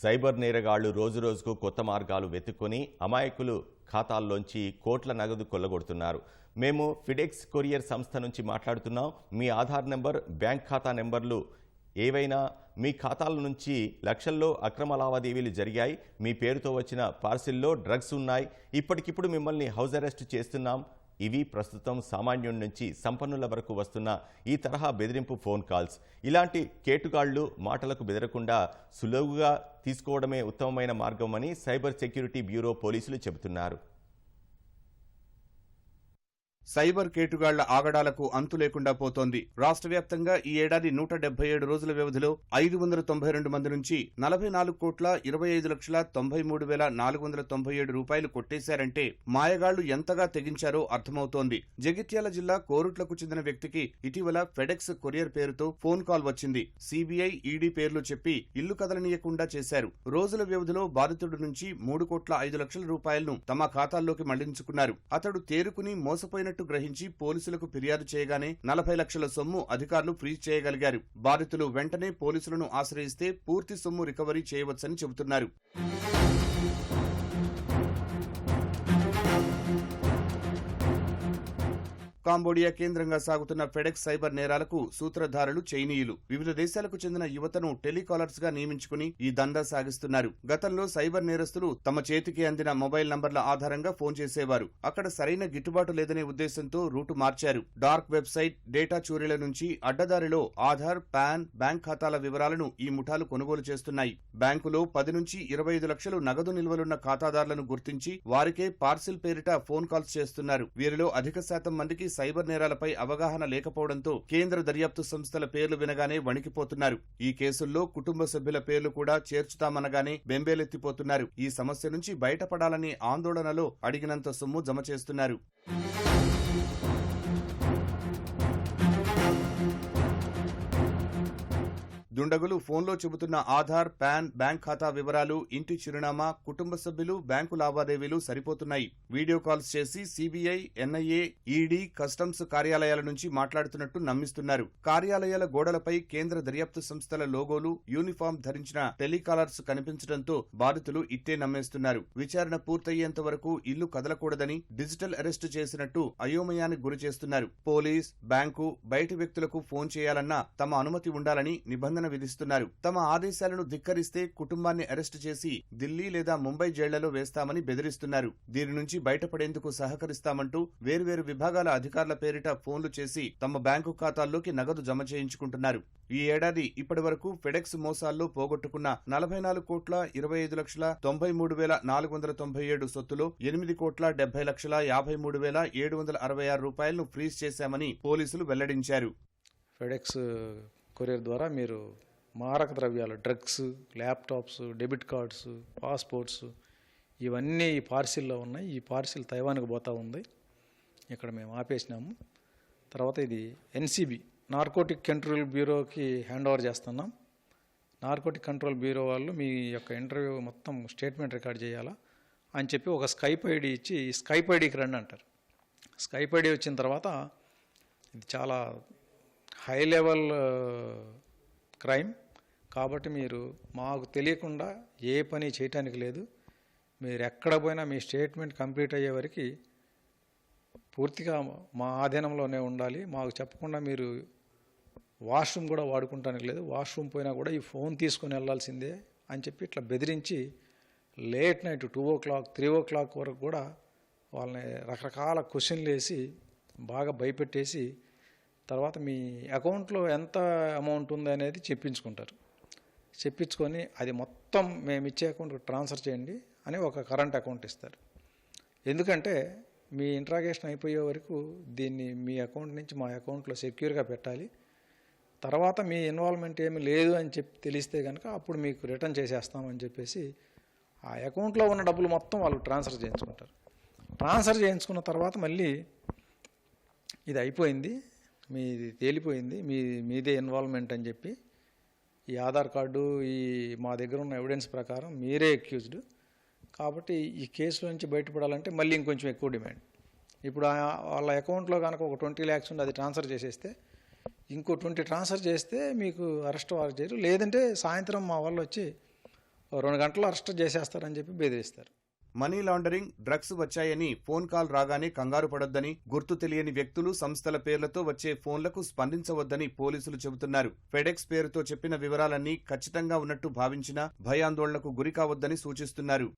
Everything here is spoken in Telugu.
సైబర్ నేరగాళ్ళు రోజురోజుకు కొత్త మార్గాలు వెతుక్కొని అమాయకులు ఖాతాల్లోంచి కోట్ల నగదు కొల్లగొడుతున్నారు. మేము ఫిడెక్స్ కొరియర్ సంస్థ నుంచి మాట్లాడుతున్నాం. మీ ఆధార్ నెంబర్ బ్యాంక్ ఖాతా నెంబర్లు ఏవైనా మీ ఖాతాల నుంచి లక్షల్లో అక్రమ లావాదేవీలు జరిగాయి. మీ పేరుతో వచ్చిన పార్సిల్లో డ్రగ్స్ ఉన్నాయి. ఇప్పటికిప్పుడు మిమ్మల్ని హౌస్ అరెస్ట్ చేస్తున్నాం. ఇవి ప్రస్తుతం సామాన్యుడి నుంచి సంపన్నుల వరకు వస్తున్న ఈ తరహా బెదిరింపు ఫోన్ కాల్స్. ఇలాంటి కేటుగాళ్ళు మాటలకు బెదరకుండా సులువుగా తీసుకోవడమే ఉత్తమమైన మార్గమని సైబర్ సెక్యూరిటీ బ్యూరో పోలీసులు చెబుతున్నారు. సైబర్ కేటుగాళ్ళ ఆగడాలకు అంతు లేకుండా పోతోంది. రాష్ట్ర వ్యాప్తంగా ఈ ఏడాది నూట డెబ్బై ఏడు రోజుల వ్యవధిలో ఐదు వందల తొంభై రెండు మంది నుంచి నలభై నాలుగు కోట్ల ఇరవై ఐదు లక్షల తొంభై మూడు వేల నాలుగు వందల తొంభై ఏడు రూపాయలు కొట్టేశారంటే మాయగాళ్ళు ఎంతగా తెగించారో అర్థమవుతోంది. జగిత్యాల జిల్లా కోరుట్లకు చెందిన వ్యక్తికి ఇటీవల ఫెడెక్స్ కొరియర్ పేరుతో ఫోన్ కాల్ వచ్చింది. సిబిఐ ఈడీ పేర్లు చెప్పి ఇల్లు కదలనీయకుండా చేశారు. రోజుల వ్యవధిలో బాధితుడి నుంచి మూడు కోట్ల ఐదు లక్షల రూపాయలను తమ ఖాతాల్లోకి మళ్ళించుకున్నారు. అతడు తేరుకుని మోసపోయిన మోసపోయినట్టు గ్రహించి పోలీసులకు ఫిర్యాదు చేయగానే నలభై లక్షల సొమ్ము అధికారులు ఫ్రీజ్ చేయగలిగారు. బాధితులు వెంటనే పోలీసులను ఆశ్రయిస్తే పూర్తి సొమ్ము రికవరీ చేయవచ్చని చెబుతున్నారు. కాంబోడియా కేంద్రంగా సాగుతున్న ఫెడెక్స్ సైబర్ నేరాలకు సూత్రధారులు చైనీయులు వివిధ దేశాలకు చెందిన యువతను టెలికాలర్స్గా నియమించుకుని ఈ దందా సాగిస్తున్నారు. గతంలో సైబర్ నేరస్తులు తమ చేతికి అందిన మొబైల్ నంబర్ల ఆధారంగా ఫోన్ చేసేవారు. అక్కడ సరైన గిట్టుబాటు లేదనే ఉద్దేశంతో రూటు మార్చారు. డార్క్ వెబ్సైట్ డేటా చోరీల నుంచి అడ్డదారిలో ఆధార్ పాన్ బ్యాంక్ ఖాతాల వివరాలను ఈ ముఠాలు కొనుగోలు చేస్తున్నాయి. బ్యాంకులో పది నుంచి ఇరవై ఐదు లక్షలు నగదు నిల్వలున్న ఖాతాదారులను గుర్తించి వారికే పార్సిల్ పేరిట ఫోన్ కాల్స్ చేస్తున్నారు. వీరిలో అధిక శాతం మందికి సైబర్ నేరాలపై అవగాహన లేకపోవడంతో కేంద్ర దర్యాప్తు సంస్థల పేర్లు వినగానే వణికిపోతున్నారు. ఈ కేసుల్లో కుటుంబ సభ్యుల పేర్లు కూడా చేర్చుతామనగానే బెంబేలెత్తిపోతున్నారు. ఈ సమస్య నుంచి బయటపడాలని ఆందోళనలో అడిగినంత సొమ్ము జమ చేస్తున్నారు. దుండగులు ఫోన్లో చెబుతున్న ఆధార్ పాన్ బ్యాంక్ ఖాతా వివరాలు ఇంటి చిరునామా కుటుంబ సభ్యులు బ్యాంకు లావాదేవీలు సరిపోతున్నాయి. వీడియో కాల్స్ చేసి సిబిఐ ఎన్ఐఏ ఈడీ కస్టమ్స్ కార్యాలయాల నుంచి మాట్లాడుతున్నట్టు నమ్మిస్తున్నారు. కార్యాలయాల గోడలపై కేంద్ర దర్యాప్తు సంస్థల లోగోలు యూనిఫామ్ ధరించిన టెలికాలర్స్ కనిపించడంతో బాధితులు ఇట్టే నమ్మేస్తున్నారు. విచారణ పూర్తయ్యేంత వరకు ఇల్లు కదలకూడదని డిజిటల్ అరెస్టు చేసినట్టు అయోమయానికి గురి చేస్తున్నారు పోలీస్ బ్యాంకు బయటి వ్యక్తులకు ఫోన్ చేయాలన్నా తమ అనుమతి ఉండాలని నిబంధన విధిస్తున్నారు. తమ ఆదేశాలను ధిక్కరిస్తే కుటుంబాన్ని అరెస్టు చేసి ఢిల్లీ లేదా ముంబై జైళ్ళలో వేస్తామని బెదిరిస్తున్నారు. దీని నుంచి బయటపడేందుకు సహకరిస్తామంటూ వేర్వేరు విభాగాల అధికారుల పేరిట ఫోన్లు చేసి తమ బ్యాంకు ఖాతాల్లోకి నగదు జమ చేయించుకుంటున్నారు. ఈ ఏడాది ఇప్పటి వరకు ఫెడెక్స్ మోసాల్లో పోగొట్టుకున్న నలభై నాలుగు కోట్ల ఇరవై ఐదు లక్షల తొంభై మూడు వేల నాలుగు వందల తొంభై ఏడు సొత్తులో ఎనిమిది కోట్ల డెబ్బై లక్షల యాభై మూడు వేల ఏడు వందల అరవై ఆరు రూపాయలను ఫ్రీజ్ చేశామని పోలీసులు వెల్లడించారు. ఫెడెక్స్ కొరియర్ ద్వారా మీరు మారక ద్రవ్యాలు drugs laptops debit cards passports ఇవన్నీ ఈ పార్సిల్లో ఉన్నాయి. ఈ పార్సిల్ తైవాన్కి పోతూ ఉంది. ఇక్కడ మేము ఆపేసినాము. తర్వాత ఇది ఎన్సిబి నార్కోటిక్ కంట్రోల్ బ్యూరోకి హ్యాండ్ ఓవర్ చేస్తున్నాం. నార్కోటిక్ కంట్రోల్ బ్యూరో వాళ్ళు మీ యొక్క ఇంటర్వ్యూ మొత్తం స్టేట్మెంట్ రికార్డ్ చేయాలా అని చెప్పి ఒక స్కైప్ ఐడి ఇచ్చి స్కైప్ ఐడికి రండి అంటారు. స్కైప్ ఐడి వచ్చిన తర్వాత ఇది చాలా హై లెవెల్ క్రైమ్. కాబట్టి మీరు మాకు తెలియకుండా ఏ పని చేయటానికి లేదు. మీరు ఎక్కడ పోయినా మీ స్టేట్మెంట్ కంప్లీట్ అయ్యే వరకు పూర్తిగా మా ఆధీనంలోనే ఉండాలి. మాకు చెప్పకుండా మీరు వాష్రూమ్ కూడా వాడుకుంటానికి లేదు. వాష్రూమ్ పోయినా కూడా ఈ ఫోన్ తీసుకొని వెళ్ళాల్సిందే అని చెప్పి ఇట్లా బెదిరించి late night two o'clock three o'clock వరకు కూడా వాళ్ళని రకరకాల క్వశ్చన్లు వేసి బాగా భయపెట్టేసి తర్వాత మీ అకౌంట్లో ఎంత అమౌంట్ ఉంది అనేది చెప్పించుకుంటారు. చెప్పించుకొని అది మొత్తం మేము ఇచ్చే అకౌంట్కి ట్రాన్స్ఫర్ చేయండి అని ఒక కరెంట్ అకౌంట్ ఇస్తారు. ఎందుకంటే మీ ఇంట్రాగేషన్ అయిపోయే వరకు దీన్ని మీ అకౌంట్ నుంచి మా అకౌంట్లో సెక్యూర్గా పెట్టాలి. తర్వాత మీ ఇన్వాల్వ్మెంట్ ఏమీ లేదు అని చెప్పి తెలిస్తే కనుక అప్పుడు మీకు రిటర్న్ చేసేస్తామని చెప్పేసి ఆ అకౌంట్లో ఉన్న డబ్బులు మొత్తం వాళ్ళు ట్రాన్స్ఫర్ చేయించుకుంటారు. ట్రాన్స్ఫర్ చేయించుకున్న తర్వాత మళ్ళీ ఇది అయిపోయింది. మీది తేలిపోయింది మీ మీదే ఇన్వాల్వ్మెంట్ అని చెప్పి ఈ ఆధార్ కార్డు ఈ మా దగ్గర ఉన్న ఎవిడెన్స్ ప్రకారం మీరే అక్యూజ్డ్ కాబట్టి ఈ కేసులో నుంచి బయటపడాలంటే మళ్ళీ ఇంకొంచెం ఎక్కువ డిమాండ్ ఇప్పుడు వాళ్ళ అకౌంట్లో కనుక ఒక ట్వంటీ ల్యాక్స్ ఉంది అది ట్రాన్స్ఫర్ చేసేస్తే ఇంకో ట్వంటీ ట్రాన్స్ఫర్ చేస్తే మీకు అరెస్ట్ వారు చేయరు. లేదంటే సాయంత్రం మా వాళ్ళు వచ్చి రెండు గంటలు అరెస్ట్ చేసేస్తారని చెప్పి బెదిరిస్తారు. మనీ లాండరింగ్ డ్రగ్స్ వచ్చాయని ఫోన్ కాల్ రాగానే కంగారు పడొద్దని గుర్తు తెలియని వ్యక్తులు సంస్థల పేర్లతో వచ్చే ఫోన్లకు స్పందించవద్దని పోలీసులు చెబుతున్నారు. ఫెడెక్స్ పేరుతో చెప్పిన వివరాలన్నీ ఖచ్చితంగా ఉన్నట్టు భావించినా భయాందోళనకు గురికావద్దని సూచిస్తున్నారు.